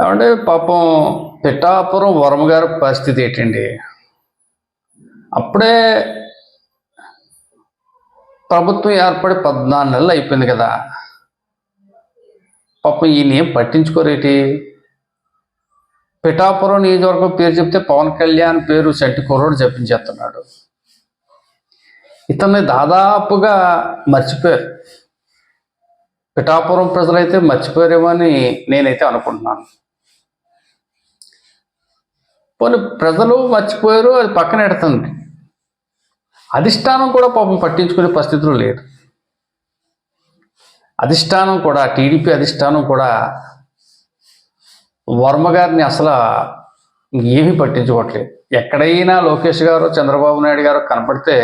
ఏమంటే పాపం పిఠాపురం వరమ గారి పరిస్థితి ఏంటండి? అప్పుడే ప్రభుత్వం ఏర్పడి పద్నాలుగు నెలలు అయిపోయింది కదా. పాపం ఈయన ఏం పట్టించుకోరేటి? పిఠాపురం నియోజకవర్గం పేరు చెప్తే పవన్ కళ్యాణ్ పేరు చెట్టు కుర్రోడు చెప్పించేస్తున్నాడు ఇతన్ని దాదాపుగా మర్చిపోయారు. పిఠాపురం ప్రజలైతే మర్చిపోయారేమో అని నేనైతే అనుకుంటున్నాను. పోనీ ప్రజలు మర్చిపోయారు అది పక్కన పెడుతుంది. అధిష్టానం కూడా పాపం పట్టించుకునే పరిస్థితులు లేదు అధిష్టానం కూడా టీడీపీ అధిష్టానం కూడా వర్మ గారిని అసలు ఏమీ పట్టించుకోవట్లేదు. ఎక్కడైనా లోకేష్ గారు చంద్రబాబు నాయుడు గారు కనపడితే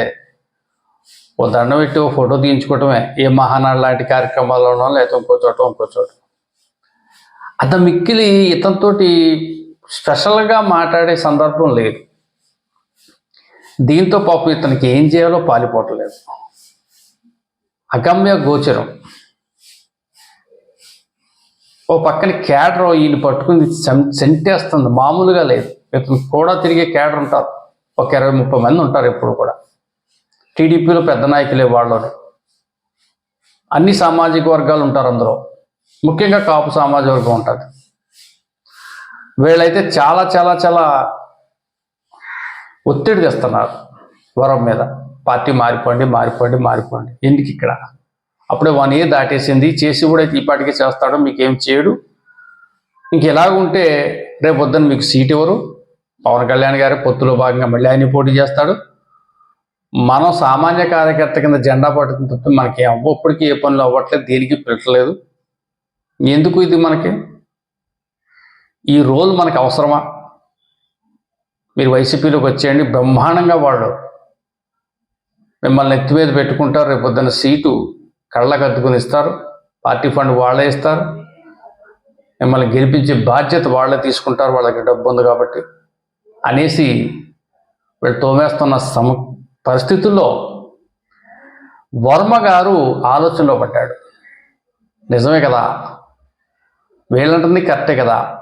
ఓ దండం పెట్టి ఓ ఫోటో తీయించుకోవటమే. ఏ మహానాడు లాంటి కార్యక్రమాల్లోనో లేకపోతే ఇంకో చోట ఇంకో చోట. అంత మిక్కిలి ఇతనితోటి స్పెషల్గా మాట్లాడే సందర్భం లేదు. దీంతో పాపం ఇతనికి ఏం చేయాలో పాలిపోవట్లేదు. అగమ్య గోచరం. ఓ పక్కన క్యాడర్ ఈయన పట్టుకుని సెం- సెంటేస్తుంది మామూలుగా లేదు. ఇతను కూడా తిరిగే క్యాడర్ ఉంటారు. ఒక ఇరవై ముప్పై మంది ఉంటారు ఎప్పుడు కూడా. టీడీపీలో పెద్ద నాయకులే వాళ్ళు అన్ని సామాజిక వర్గాలు ఉంటారు అందులో. ముఖ్యంగా కాపు సామాజిక వర్గం ఉంటుంది. వీళ్ళైతే చాలా చాలా చాలా ఒత్తిడి తెస్తున్నారు వరం మీద. పార్టీ మారిపోండి మారిపోండి మారిపోండి. ఎందుకు ఇక్కడ? అప్పుడే వన్ ఇయర్ దాటేసింది. చేసి కూడా ఈ చేస్తాడు మీకేం చేయడు. ఇంక ఎలాగుంటే రేపు పొద్దున్న మీకు సీట్ ఇవ్వరు. పవన్ కళ్యాణ్ గారి పొత్తులో భాగంగా మళ్ళీ ఆయన పోటీ చేస్తాడు. మనం సామాన్య కార్యకర్త కింద జెండా పట్టుకుని తప్ప మనకి అవ్వప్పటికీ ఏ పనులు అవ్వట్లేదు దేనికి పెట్టలేదు ఎందుకు ఇది మనకి? ఈ రోల్ మనకు అవసరమా? మీరు వైసీపీలోకి వచ్చేయండి బ్రహ్మాండంగా వాళ్ళు మిమ్మల్ని ఎత్తి మీద పెట్టుకుంటారు రేపు పొద్దున్న సీటు కళ్ళకు అద్దుకుని ఇస్తారు పార్టీ ఫండ్ వాళ్ళే ఇస్తారు మిమ్మల్ని గెలిపించే బాధ్యత వాళ్ళే తీసుకుంటారు వాళ్ళకి డబ్బు ఉంది కాబట్టి అనేసి వీళ్ళు తోమేస్తున్న సమ పరిస్థితుల్లో వర్మ గారు ఆలోచనలో పడ్డాడు. నిజమే కదా? వీళ్ళంటుంది కరెక్టే కదా?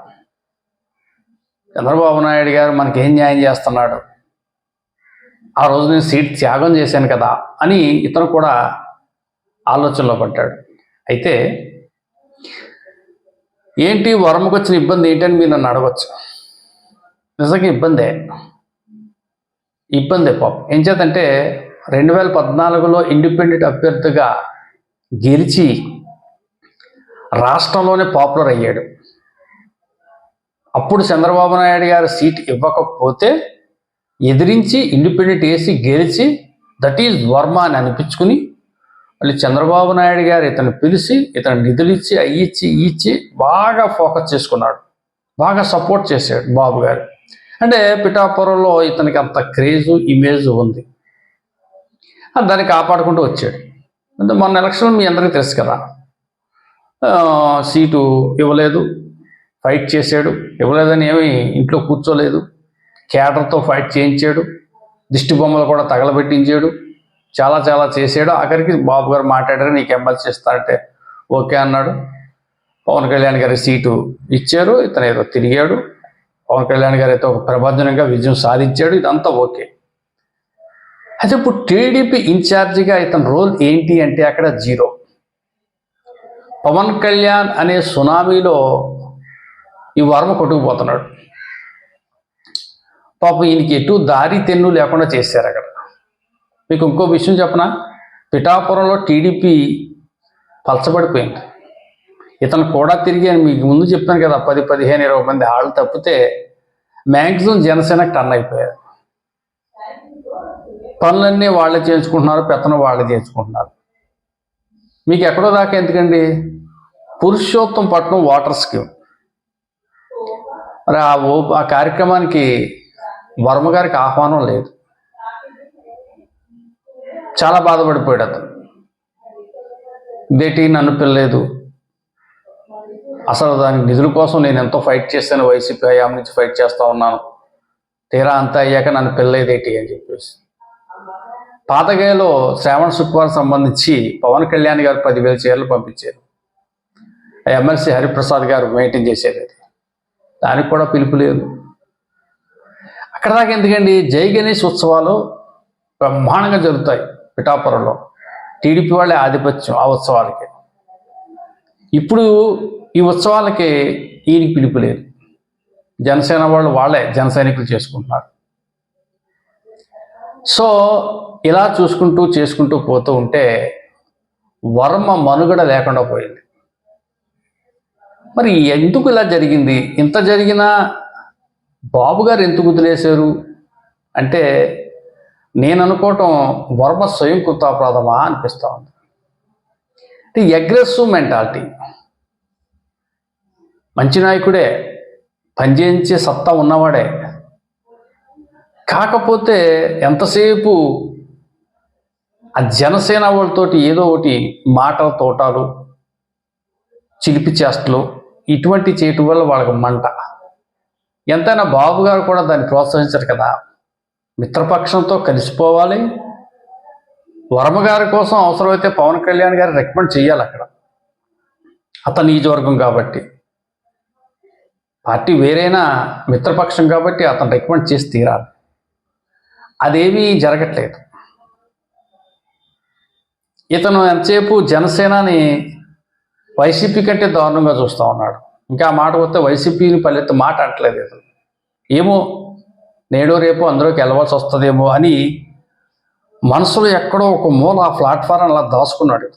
చంద్రబాబు నాయుడు గారు మనకి ఏం న్యాయం చేస్తున్నాడు? ఆ రోజు నేను సీట్ త్యాగం చేశాను కదా అని ఇతను కూడా ఆలోచనలో పడ్డాడు. అయితే ఏంటి వరమకు వచ్చిన ఇబ్బంది ఏంటని మీరు నన్ను అడగచ్చు. నిజంగా ఇబ్బందే. ఇబ్బందే పాపం. ఏం చేతంటే రెండు వేల పద్నాలుగులో ఇండిపెండెంట్ అభ్యర్థిగా గెలిచి రాష్ట్రంలోనే పాపులర్ అయ్యాడు. అప్పుడు చంద్రబాబు నాయుడు గారు సీట్ ఇవ్వకపోతే ఎదిరించి ఇండిపెండెంట్ వేసి గెలిచి దట్ ఈజ్ వర్మ అని అనిపించుకుని మళ్ళీ చంద్రబాబు నాయుడు గారు ఇతను పిలిచి ఇతను నిధులు ఇచ్చి ఇచ్చి ఇచ్చి బాగా ఫోకస్ చేసుకున్నాడు. బాగా సపోర్ట్ చేశాడు బాబు గారు. అంటే పిఠాపురంలో ఇతనికి అంత క్రేజు ఇమేజ్ ఉంది. దాన్ని కాపాడుకుంటూ వచ్చాడు. అంటే మొన్న ఎలక్షన్ మీ అందరికీ తెలుసు కదా. సీటు ఇవ్వలేదు. ఫైట్ చేశాడు. ఇవ్వలేదని ఏమి ఇంట్లో కూర్చోలేదు. క్యాడర్తో ఫైట్ చేయించాడు. దిష్టి బొమ్మలు కూడా తగలబెట్టించాడు. చాలా చాలా చేశాడు. ఆఖరికి బాబు గారు మాట్లాడారు నీకు ఎమ్మెల్సీ ఇస్తానంటే ఓకే అన్నాడు. పవన్ కళ్యాణ్ గారి సీటు ఇచ్చారు. ఇతను ఏదో తిరిగాడు. పవన్ కళ్యాణ్ గారు అయితే ఒక ప్రబంధనంగా విజయం సాధించాడు. ఇదంతా ఓకే. అయితే ఇప్పుడు టీడీపీ ఇన్ఛార్జిగా ఇతని రోల్ ఏంటి అంటే అక్కడ జీరో. పవన్ కళ్యాణ్ అనే సునామీలో ఈ వర్మ కొట్టుకుపోతున్నాడు. పాపం ఈయనకి ఎటు దారి తెన్ను లేకుండా చేశారు అక్కడ. మీకు ఇంకో విషయం చెప్పనా? పిఠాపురంలో టీడీపీ పలచబడిపోయింది. ఇతను కూడా తిరిగి అని మీకు ముందు చెప్పాను కదా పది పదిహేను ఇరవై మంది ఆళ్ళు తప్పితే మ్యాక్సిమం జనసేన టర్న్ అయిపోయారు. పనులన్నీ వాళ్ళే చేయించుకుంటున్నారు పెత్తనం వాళ్ళే చేయించుకుంటున్నారు. మీకు ఎక్కడో దాకా ఎందుకండి? పురుషోత్తం పట్నం వాటర్ స్కీమ్. మరి ఆ ఓ ఆ కార్యక్రమానికి వర్మ గారికి ఆహ్వానం లేదు. చాలా బాధపడిపోయాడు అతను. దేటీ నన్ను పిల్లలేదు అసలు దాని నిధుల కోసం నేను ఎంతో ఫైట్ చేశాను వైసీపీ హయాం నుంచి ఫైట్ చేస్తూ ఉన్నాను. తీరా అంతా అయ్యాక నన్ను పిల్లలేదేంటి అని చెప్పేసి. పాతగాయలో శ్రావణ శుక్రవారం సంబంధించి పవన్ కళ్యాణ్ గారు పదివేల చీరలు పంపించారు. ఎమ్మెల్సీ హరిప్రసాద్ గారు మెయింటైన్ చేసేది అది. దానికి కూడా పిలుపు లేదు. అక్కడ దాకా ఎందుకండి? జై గణేష్ ఉత్సవాలు బ్రహ్మాండంగా జరుగుతాయి పిఠాపురంలో. టీడీపీ వాళ్ళే ఆధిపత్యం ఆ ఉత్సవాలకి. ఇప్పుడు ఈ ఉత్సవాలకి ఈయనకి పిలుపు లేదు. జనసేన వాళ్ళు వాళ్ళే జన సైనికులు చేసుకుంటున్నారు. సో ఇలా చూసుకుంటూ చేసుకుంటూ పోతూ ఉంటే వర్మ మనుగడ లేకుండా పోయింది. మరి ఎందుకు ఇలా జరిగింది? ఇంత జరిగినా బాబు గారు ఎందుకు వదిలేశారు? అంటే నేను అనుకోవటం వర్మ స్వయం కృతాపరాధమా అనిపిస్తూ ఉంది. అంటే అగ్రెసివ్ మెంటాలిటీ మంచి నాయకుడే పనిచేయించే సత్తా ఉన్నవాడే. కాకపోతే ఎంతసేపు ఆ జనసేన వాళ్ళతోటి ఏదో ఒకటి మాటల తోటాలు చిలిపి చేష్టలు ఇటువంటి చేయటం వల్ల వాళ్ళకి మంట. ఎంతైనా బాబు గారు కూడా దాన్ని ప్రోత్సహించరు కదా. మిత్రపక్షంతో కలిసిపోవాలి. వర్మ గారి కోసం అవసరమైతే పవన్ కళ్యాణ్ గారు రికమెండ్ చేయాలి అక్కడ. అతని నియోజకవర్గం కాబట్టి. పార్టీ వేరైనా మిత్రపక్షం కాబట్టి అతను రికమెండ్ చేసి తీరాలి. అదేమీ జరగట్లేదు. ఇతను ఎంతసేపు జనసేనని వైసీపీ కంటే దారుణంగా చూస్తూ ఉన్నాడు. ఇంకా ఆ మాట వస్తే వైసీపీని పల్లెత్తు మాట అంటలేదు ఇతను. ఏమో నేడు రేపు అందులోకి వెళ్ళవలసి వస్తుందేమో అని మనసులో ఎక్కడో ఒక మూల ఆ ప్లాట్ఫారం అలా దాచుకున్నాడు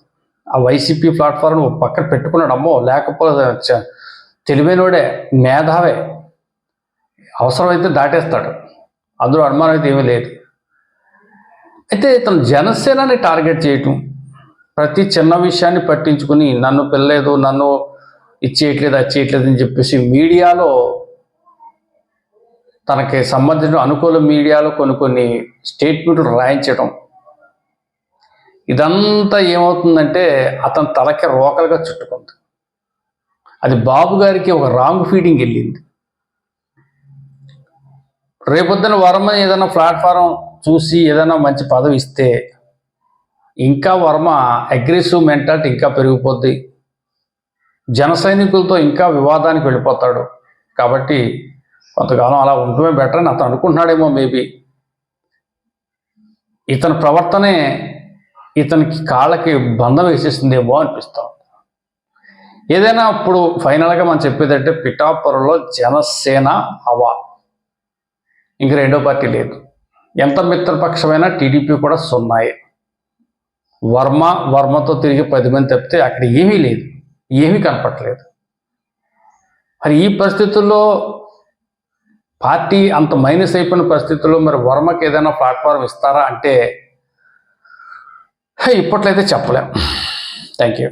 ఆ వైసీపీ ప్లాట్ఫారం ఒక పక్కన పెట్టుకున్నాడు. అమ్మో లేకపోతే తెలివైనోడే మేధావే. అవసరమైతే దాటేస్తాడు. అందులో అనుమానం అయితే ఏమీ లేదు. అయితే ఇతను జనసేనని టార్గెట్ చేయటం ప్రతి చిన్న విషయాన్ని పట్టించుకుని నన్ను పిల్లలేదు నన్ను ఇచ్చేయట్లేదు అచ్చేయట్లేదు అని చెప్పేసి మీడియాలో తనకి సంబంధించిన అనుకూల మీడియాలో కొన్ని కొన్ని స్టేట్మెంట్లు రాయించడం. ఇదంతా ఏమవుతుందంటే అతని తలకి రోకలుగా చుట్టుకుంది. అది బాబు గారికి ఒక రాంగ్ ఫీడింగ్ వెళ్ళింది. రేపొద్దున వరమని ఏదైనా ప్లాట్ఫారం చూసి ఏదైనా మంచి పదవి ఇస్తే ఇంకా వర్మ అగ్రెసివ్ మెంటాలిటీ ఇంకా పెరిగిపోద్ది. జన సైనికులతో ఇంకా వివాదానికి వెళ్ళిపోతాడు. కాబట్టి కొంతకాలం అలా ఉండటమే బెటర్ అని అతను అనుకుంటున్నాడేమో మేబీ. ఇతని ప్రవర్తనే ఇతనికి కాళ్ళకి బంధం వేసేసిందేమో అనిపిస్తాం ఏదైనా ఇప్పుడు ఫైనల్గా మనం చెప్పేదంటే పిఠాపురంలో జనసేన హవా. ఇంక రెండో పార్టీ లేదు. ఎంత మిత్రపక్షమైనా టీడీపీ కూడా సున్నాయి. వర్మ వర్మతో తిరిగి పది మంది తప్పితే అక్కడ ఏమీ లేదు. ఏమీ కనపట్లేదు మరి ఈ పరిస్థితుల్లో పార్టీ అంత మైనస్ అయిపోయిన పరిస్థితుల్లో మరి వర్మకి ఏదైనా ప్లాట్ఫామ్ ఇస్తారా అంటే హే, ఇప్పట్లో అయితే చెప్పలేం. Thank you